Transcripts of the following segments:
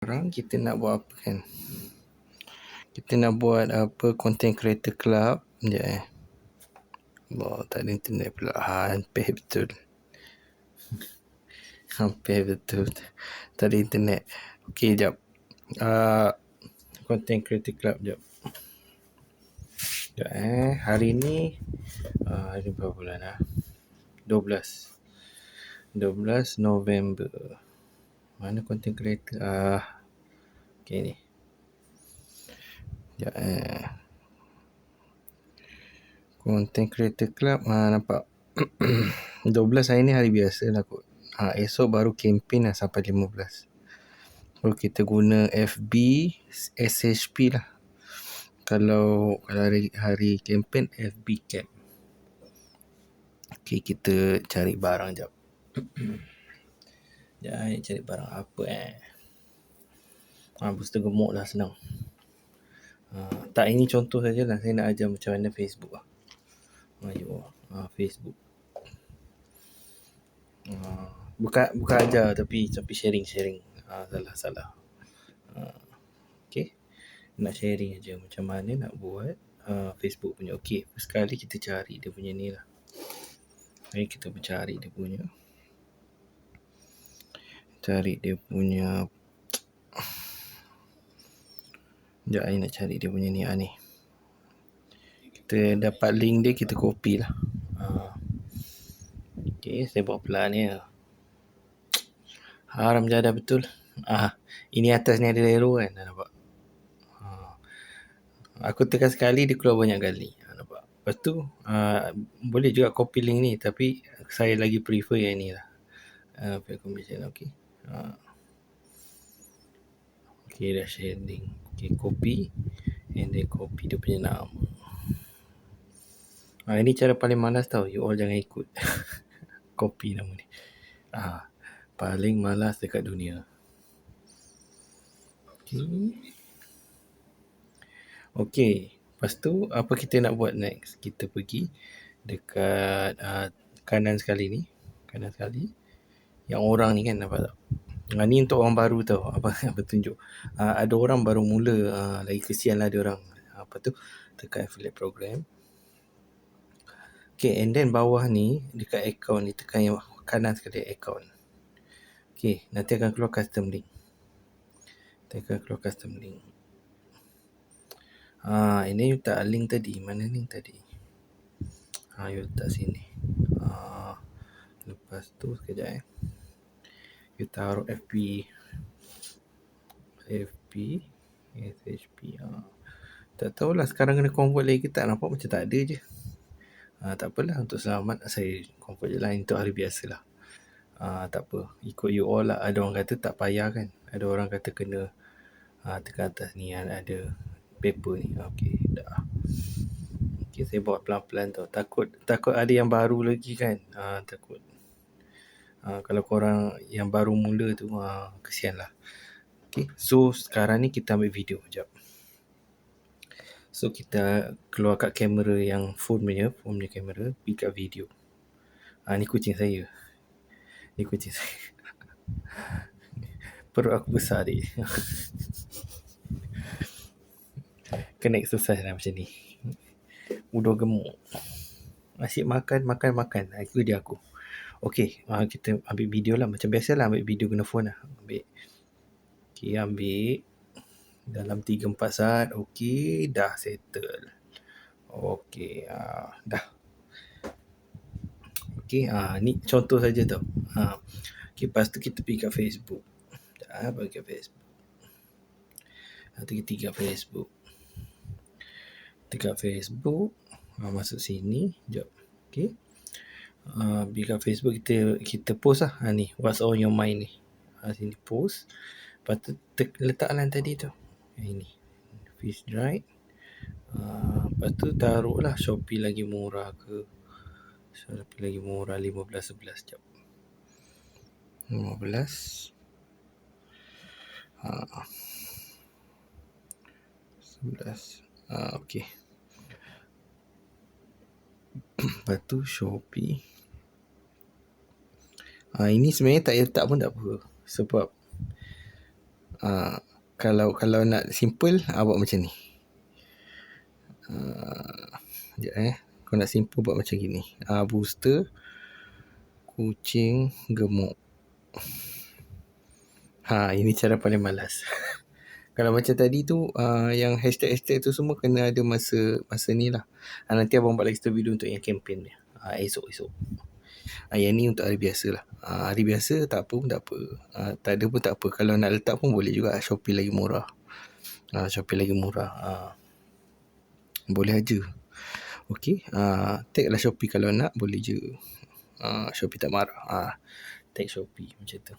sekarang kita nak buat apa kan? Kita nak buat apa content creator club sekejap eh. Allah tak ada internet pula. Hampir betul. Hampir betul. Tak ada internet. Ok jap. Uh, content creator club jap. Sekejap eh. Hari ni uh, hari berapa bulan lah 12 12 November mana content creator? Ah okay ni. Ya eh. Content creator club ah nampak. 12 hari ni hari biasa lah kot. Ha, esok baru campaign lah sampai 15 baru kita guna FB SHP lah. Kalau kalau hari, hari campaign FB camp Okay, kita cari barang jap. Jangan cari barang apa eh. Ha, booster gemuk lah senang. Ha, tak ini contoh saja lah. Saya nak ajar macam mana Facebook lah. Ayo, ha, Facebook. Ha, bukan bukan ajar tapi tapi sharing sharing. Ha, salah salah. Ha, okay. Nak sharing aja macam mana nak buat uh, Facebook punya. Okay, sekali kita cari dia punya ni lah. Mari kita mencari dia punya cari dia punya Sekejap saya nak cari dia punya ni ah, ni Kita dapat link dia kita copy lah ah. Okay saya buat pelan ni Haram jadah betul ah, Ini atas ni ada arrow kan nampak ah. Aku tekan sekali dia keluar banyak kali ah, nampak Lepas tu uh, boleh juga copy link ni tapi saya lagi prefer yang ni lah. Uh, commission okay. Ha. Okay, dah sharing. Okay, copy. And then copy dia punya nama. Ha, ini cara paling malas tau. You all jangan ikut. copy nama ni. Ha, paling malas dekat dunia. Okay. Okay. Lepas tu, apa kita nak buat next? Kita pergi dekat uh, kanan sekali ni. Kanan sekali yang orang ni kan nampak tak uh, ni untuk orang baru tau apa apa tunjuk uh, ada orang baru mula uh, lagi kesian lah dia orang apa tu tekan affiliate program Okay, and then bawah ni dekat account ni tekan yang kanan sekali account. Okay, nanti akan keluar custom link. Nanti akan keluar custom link. Ha, ini you tak link tadi. Mana link tadi? Ha, you letak sini. Ha, lepas tu sekejap eh kita taruh FP FP SHP ha. tak tahulah sekarang kena convert lagi kita nampak macam tak ada je. Ha, tak apalah untuk selamat saya convert je lah. Untuk hari biasa lah. Ha, tak apa. Ikut you all lah. Ada orang kata tak payah kan? Ada orang kata kena ha, tekan atas ni. Ada paper ni. Ok dah. Ok saya buat pelan-pelan tau. Takut takut ada yang baru lagi kan? Ha, takut Uh, kalau korang yang baru mula tu uh, kesian lah. Okay. So sekarang ni kita ambil video sekejap. So kita keluar kat kamera yang phone punya, phone punya kamera, pergi kat video. Uh, ni kucing saya. Ni kucing saya. Perut aku besar ni. Kena exercise lah macam ni. Udah gemuk. Asyik makan, makan, makan. Itu dia aku. Okey, uh, kita ambil video lah. Macam biasa lah ambil video guna phone lah. Ambil. Okey, ambil. Dalam 3-4 saat. Okey, dah settle. Okey, uh, dah. Okey, uh, ni contoh saja tau. Uh, Okey, lepas tu kita pergi kat Facebook. Dah, pergi kat Facebook. Nanti kita pergi kat Facebook. Dekat Facebook. Uh, masuk sini. Sekejap. Okey. Uh, bila Facebook kita kita post lah. Ha, ni what's on your mind ni? Ha, sini post. Lepas tu letaklah tadi tu. Ini. Fish dry. Uh, lepas tu taruh lah Shopee lagi murah ke? Shopee lagi murah 15 11 jap. 15 uh, 11 uh, ok lepas tu Shopee Ha, ini sebenarnya tak letak pun tak apa. Sebab Uh, kalau kalau nak simple, uh, buat macam ni. Uh, sekejap eh. Kalau nak simple buat macam gini. Uh, booster, kucing, gemuk. Ha, ini cara paling malas. Kalau macam tadi tu uh, yang hashtag-hashtag tu semua kena ada masa masa ni lah. Uh, nanti abang buat lagi satu video untuk yang campaign dia. Uh, esok-esok. Uh, yang ni untuk hari biasa lah. Uh, hari biasa tak apa pun tak apa. Uh, tak ada pun tak apa. Kalau nak letak pun boleh juga. Shopee lagi murah. Uh, Shopee lagi murah. Uh, boleh aja. Okay. Uh, tag lah Shopee kalau nak. Boleh je. Uh, Shopee tak marah. Uh, tag Shopee macam tu.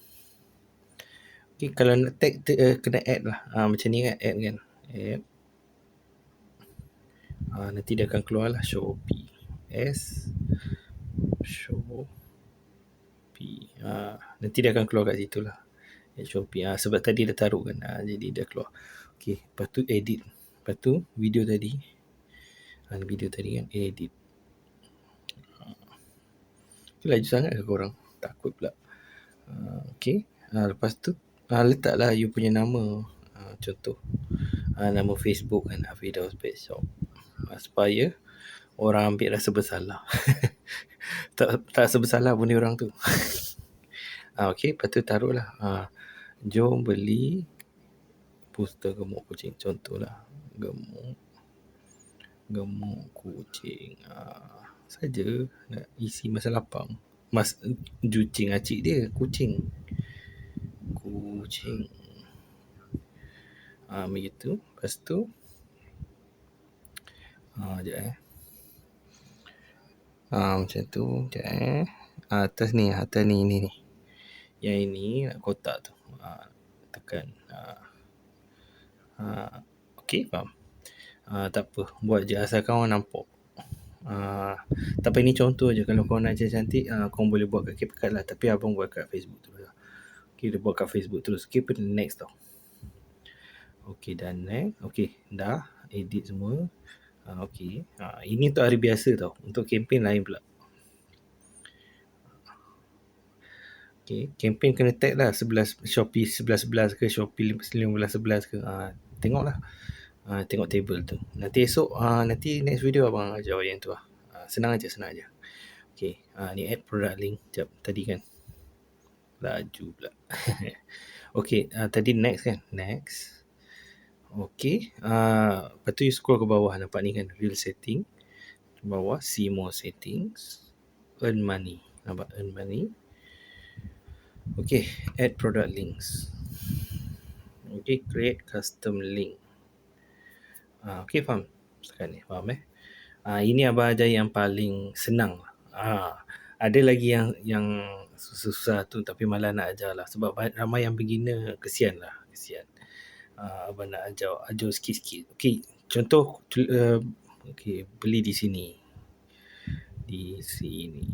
Okay, kalau nak tag uh, kena add lah. Uh, macam ni kan add kan. Add. Uh, nanti dia akan keluar lah Shopee. S Shopee. Uh, nanti dia akan keluar kat situ lah. Shopee. Uh, sebab tadi dia taruh kan. Uh, jadi dia keluar. Okay. Lepas tu edit. Lepas tu video tadi. Uh, video tadi kan. Edit. Uh, laju sangat ke korang? Takut pula. Uh, okay. Uh, lepas tu uh, letaklah you punya nama uh, contoh uh, nama Facebook kan Afidaus Pet Shop uh, supaya orang ambil rasa bersalah tak tak rasa bersalah pun orang tu uh, okay lepas tu taruh lah uh, jom beli poster gemuk kucing contohlah gemuk gemuk kucing uh, saja nak isi masa lapang mas kucing acik dia kucing kucing. Ah, begitu. Lepas tu. Ah, sekejap eh. Ah, macam tu. Sekejap eh. Ah, atas ni, atas ni, ni, ni. Yang ini, kotak tu. Ah, tekan. Ah. Ah, okay, faham. Ah, tak apa. Buat je asalkan orang nampak. Uh, tapi ni contoh je Kalau kau nak cantik uh, Kau boleh buat kat CapCut lah Tapi abang buat kat Facebook tu lah kita buat kat Facebook terus. Okay, pada next tau. Okay, dan next. Okay, dah. Edit semua. Ha, okay. Ha, ini untuk hari biasa tau. Untuk campaign lain pula. Okay, campaign kena tag lah. 11, Shopee 11-11 ke, Shopee 15-11 ke. Ha, tengok lah. Ha, tengok table tu. Nanti esok, ha, nanti next video abang ajar yang tu lah. Ha, senang aja, senang aja. Okay, ha, ni add product link. Sekejap, tadi kan. Laju pula. okay, uh, tadi next kan? Next. Okay. Uh, lepas tu you scroll ke bawah. Nampak ni kan? Real setting. Ke bawah. See more settings. Earn money. Nampak? Earn money. Okay. Add product links. Okay. Create custom link. Uh, okay, faham? Sekarang ni. Faham eh? Uh, ini abang ajar yang paling senang. Uh, ada lagi yang yang susah tu tapi malah nak ajar lah sebab ramai yang beginner kesian lah kesian uh, abang nak ajar ajar sikit-sikit. Ok contoh uh, ok beli di sini. Di sini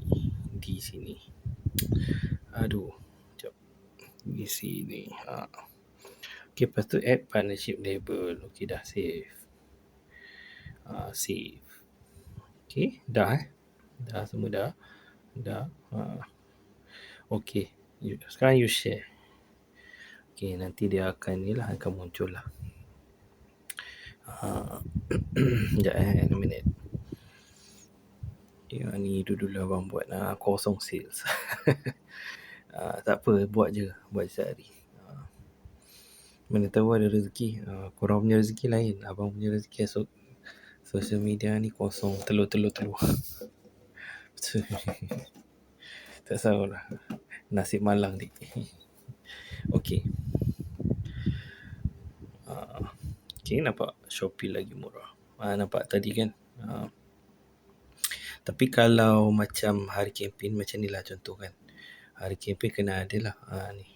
di sini. Aduh jap di sini ha. ok lepas tu add partnership label. Ok dah save. Uh, save. Ok dah eh? Dah semua dah. Dah uh. Okey, sekarang you share. Okey, nanti dia akan ni lah akan muncul lah. Uh, sekejap eh, in a minute. Ya, ni dulu lah abang buat uh, kosong sales. uh, tak apa, buat je. Buat sehari. Uh, mana tahu ada rezeki. Uh, korang punya rezeki lain. Abang punya rezeki esok. Social media ni kosong. Telur-telur-telur. tak tahu lah nasib malang ni okey okey nampak Shopee lagi murah. Uh, nampak tadi kan? Uh, tapi kalau macam hari kempen macam ni lah contoh kan. Hari kempen kena ada lah. Uh, ni.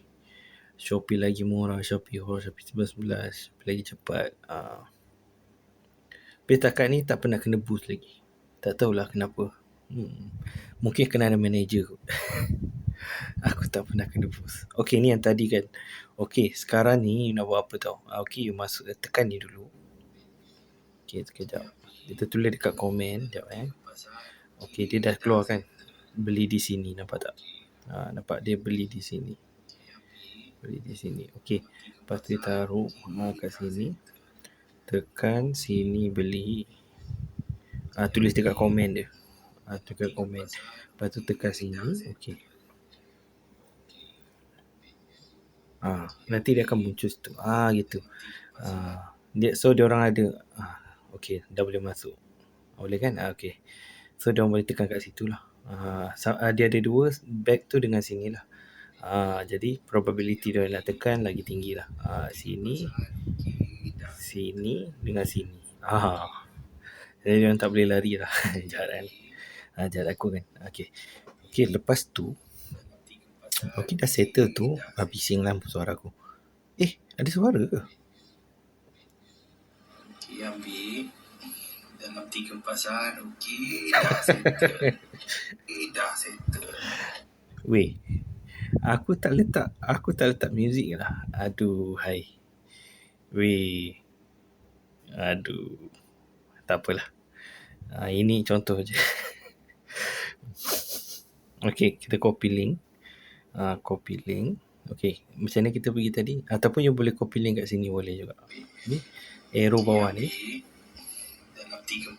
Shopee lagi murah Shopee Hall Shopee 11 Shopee lagi cepat. Uh, tapi takat ni tak pernah kena boost lagi. Tak tahulah kenapa. Hmm. Mungkin kena ada manager kot. Aku tak pernah kena post. Okay, ni yang tadi kan. Okay, sekarang ni you nak buat apa tau? Ah, okay, you masuk, tekan ni dulu. Okay, sekejap. Kita tulis dekat komen. Sekejap eh. Okay, dia dah keluar kan. Beli di sini, nampak tak? Ha, nampak dia beli di sini. Beli di sini. Okey. Lepas tu taruh uh, kat sini. Tekan sini beli. Uh, tulis dekat komen dia. Uh, tekan komen. Lepas tu tekan sini. Okey. Ah, nanti dia akan muncul situ. Ah gitu. Ah, dia so dia orang ada ah okey, dah boleh masuk. Boleh kan? Ah okey. So dia orang boleh tekan kat situ lah. Ah, dia ada dua back tu dengan sini lah. Ah, jadi probability dia nak tekan lagi tinggi lah. Ah, sini, sini dengan sini. Ah, jadi dia tak boleh lari lah. jalan. Ah, jalan aku kan. Okey. Okey, lepas tu Okey dah settle tu ah, Bising lah suara aku. Eh ada suara ke? Okey ambil. Dalam tiga pasaran Okey dah settle. Eh dah settle. Weh Aku tak letak Aku tak letak muzik lah. Aduh hai. Weh. Aduh. Tak apalah. Ah, Ini contoh je. Okay kita copy link uh, copy link. Okey, macam mana kita pergi tadi? Ataupun you boleh copy link kat sini boleh juga. Ni arrow bawah ni.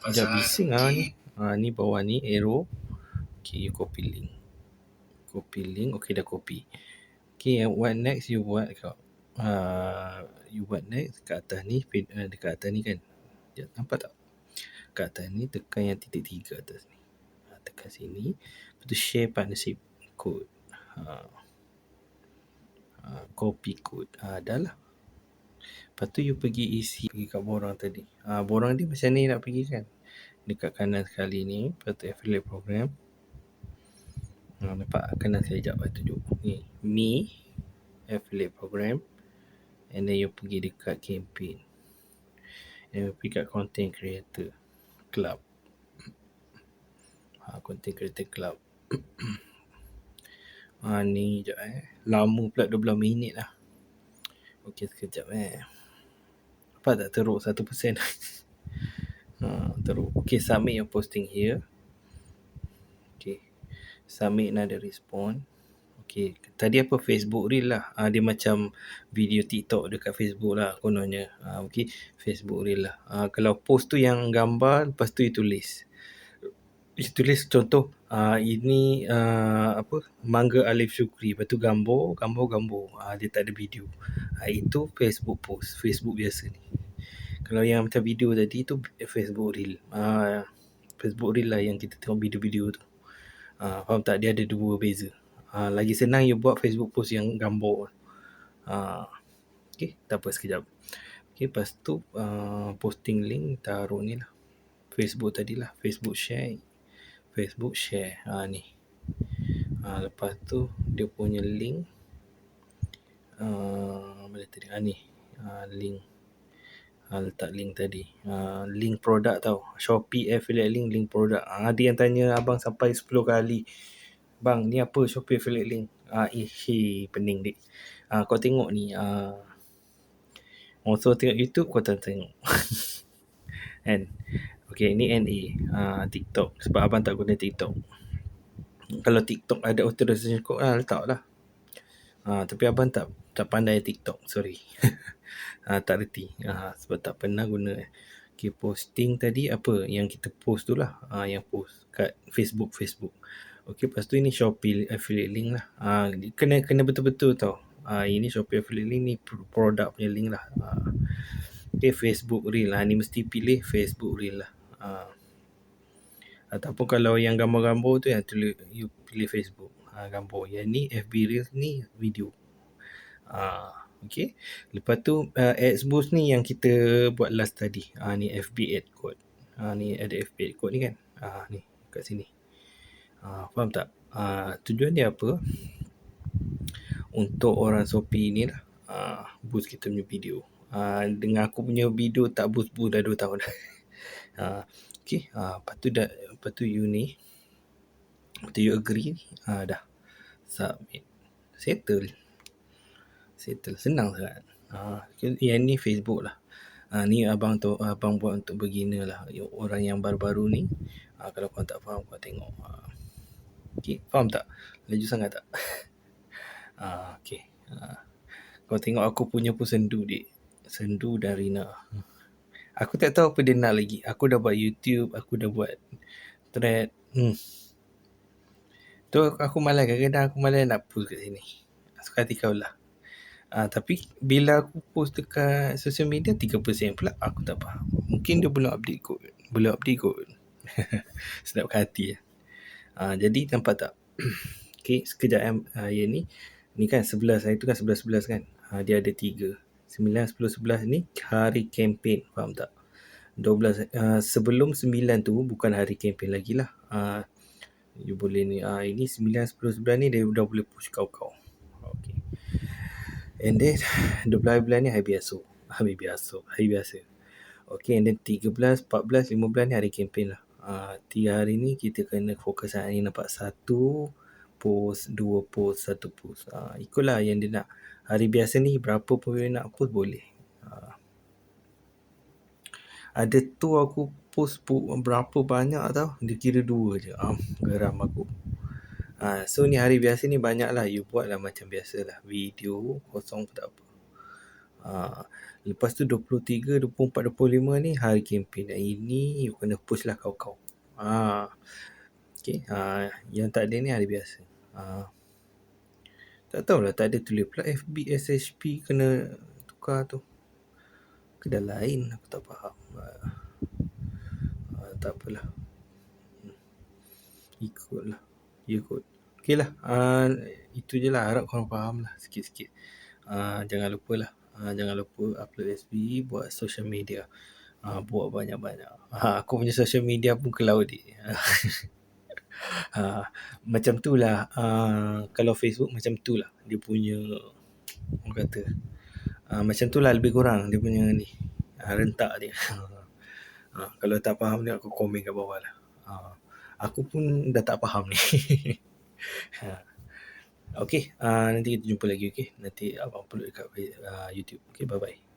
Sekejap bising ah ni. Ha, ni bawah ni arrow. Okey, you copy link. Copy link. Okey, dah copy. Okey, what next you buat kau? Uh, you buat next kat atas ni, uh, dekat atas ni kan. Ya, nampak tak? Kat atas ni tekan yang titik tiga atas ni. Ha, tekan sini. Lepas tu share partnership code ha. Ha, copy code ha, dah lah. Lepas tu you pergi isi pergi kat borang tadi. Ha, borang dia macam ni nak pergi kan? Dekat kanan sekali ni lepas tu affiliate program. Ha, nampak kanan sekali sekejap lepas tunjuk ni me affiliate program. And then you pergi dekat campaign. And you pergi kat content creator club. Ha, content creator club Ha ni jap eh. Lama pula 12 minit lah. Okey sekejap eh. Apa tak teruk 1%. ha teruk. Okey submit your posting here. Okey. Submit another respond. Okey, tadi apa Facebook reel lah. Ha, dia macam video TikTok dekat Facebook lah kononnya. Ha, okey, Facebook reel lah. Ha, kalau post tu yang gambar, lepas tu you tulis. You tulis contoh uh, ini uh, apa mangga Alif Syukri. Lepas tu gambar gambar gambar. Uh, dia tak ada video. Uh, itu Facebook post. Facebook biasa ni. Kalau yang macam video tadi tu Facebook reel. Uh, Facebook reel lah yang kita tengok video-video tu. Uh, faham tak? Dia ada dua beza. Uh, lagi senang you buat Facebook post yang gambar. Uh, ok tak apa sekejap. Ok lepas tu uh, posting link taruh ni lah. Facebook tadi lah. Facebook share Facebook share. Ha, ni. Ha, lepas tu dia punya link uh, mana tadi ha, ni. Ha, link. Ha, letak link tadi. Ha, link produk tau. Shopee affiliate link link produk ha, dia yang tanya abang sampai 10 kali. Bang ni apa Shopee affiliate link? Ha, eh pening dik. Ha, kau tengok ni ha, Also tengok YouTube kau tak tengok. Kan Okay, ni NA uh, TikTok sebab abang tak guna TikTok. Kalau TikTok ada authorization code lah, letak lah. Uh, tapi abang tak tak pandai TikTok, sorry. uh, tak reti. Uh, sebab tak pernah guna. Okay, posting tadi apa yang kita post tu lah. Uh, yang post kat Facebook, Facebook. Okay, lepas tu ini Shopee affiliate link lah. Uh, kena kena betul-betul tau. Uh, ini Shopee affiliate link ni produk punya link lah. Uh, okay, Facebook Reel lah. Ni mesti pilih Facebook Reel lah. Ha. Ataupun kalau yang gambar-gambar tu yang tulis you pilih Facebook. Ha, gambar. Yang ni FB Reels ni video. Ha, okay. Lepas tu uh, ads boost ni yang kita buat last tadi. Ha, ni FB ad code. Ha, ni ada FB ad code ni kan. Ha, ni kat sini. Ha, faham tak? Ha, tujuan dia apa? Untuk orang Shopee ni lah. Ha, boost kita punya video. Ha, dengan aku punya video tak boost-boost dah 2 tahun dah. Ha, okay. Ha, lepas tu dah, lepas tu you ni. Lepas tu you agree. Ha, dah. Submit. Settle. Settle. Senang sangat. Ha, yang ni Facebook lah. Ha, ni abang tu abang buat untuk beginner lah. Orang yang baru-baru ni. Ha, kalau kau tak faham kau tengok. Ha. Okay. Faham tak? Laju sangat tak? ha, okay. Ha. Kau tengok aku punya pun sendu dik. Sendu dan Rina. Aku tak tahu apa dia nak lagi. Aku dah buat YouTube, aku dah buat thread. Hmm. Tu aku malas kadang-kadang aku malas nak post kat sini. Suka hati kau lah. Uh, tapi bila aku post dekat social media 3% pula aku tak faham. Mungkin dia belum update kot. Belum update kot. Sedap hati ya. Uh, jadi nampak tak? okay, sekejap uh, yang ni. Ni kan 11, hari tu kan 11-11 kan? Uh, dia ada 3. 9, 10, 11 ni hari kempen. Faham tak? 12, uh, sebelum 9 tu bukan hari kempen lagi lah. Uh, you boleh ni. Uh, ini 9, 10, 11 ni dia dah boleh push kau-kau. Okay. And then 12 bulan ni hari biasa. Hari biasa. Hari biasa. Okay, and then 13, 14, 15 ni hari kempen lah. Uh, tiga hari ni kita kena fokus hari ni nampak satu post, dua post, satu post. Uh, ikutlah yang dia nak. Hari biasa ni berapa pun dia nak post boleh. Uh, ada tu aku post berapa banyak tau. Dia kira dua je. Um, geram aku. Uh, so ni hari biasa ni banyak lah. You buat lah macam biasa lah. Video kosong pun tak apa. Uh, lepas tu 23, 24, 25 ni hari kempen. Dan ini you kena push lah kau-kau. Uh, okay. Uh, yang tak ada ni hari biasa. Uh, tak tahulah tak ada tulis pula FB SHP kena tukar tu. Kedai lain aku tak faham. Uh, uh, tak apalah. Hmm. Ikutlah. Ikut. Okey lah. Uh, itu je lah. Harap korang faham lah sikit-sikit. Uh, jangan lupa lah. Uh, jangan lupa upload SB buat social media. Uh, buat banyak-banyak. Uh, aku punya social media pun ke laut ni. ha, macam tu lah. Uh, kalau Facebook macam tu lah dia punya orang kata. Uh, macam tu lah lebih kurang dia punya ni. Uh, rentak dia. Uh, kalau tak faham ni aku komen kat bawah lah. Uh, aku pun dah tak faham ni. Okay, uh, nanti kita jumpa lagi okay. Nanti abang upload dekat uh, YouTube. Okay, bye-bye.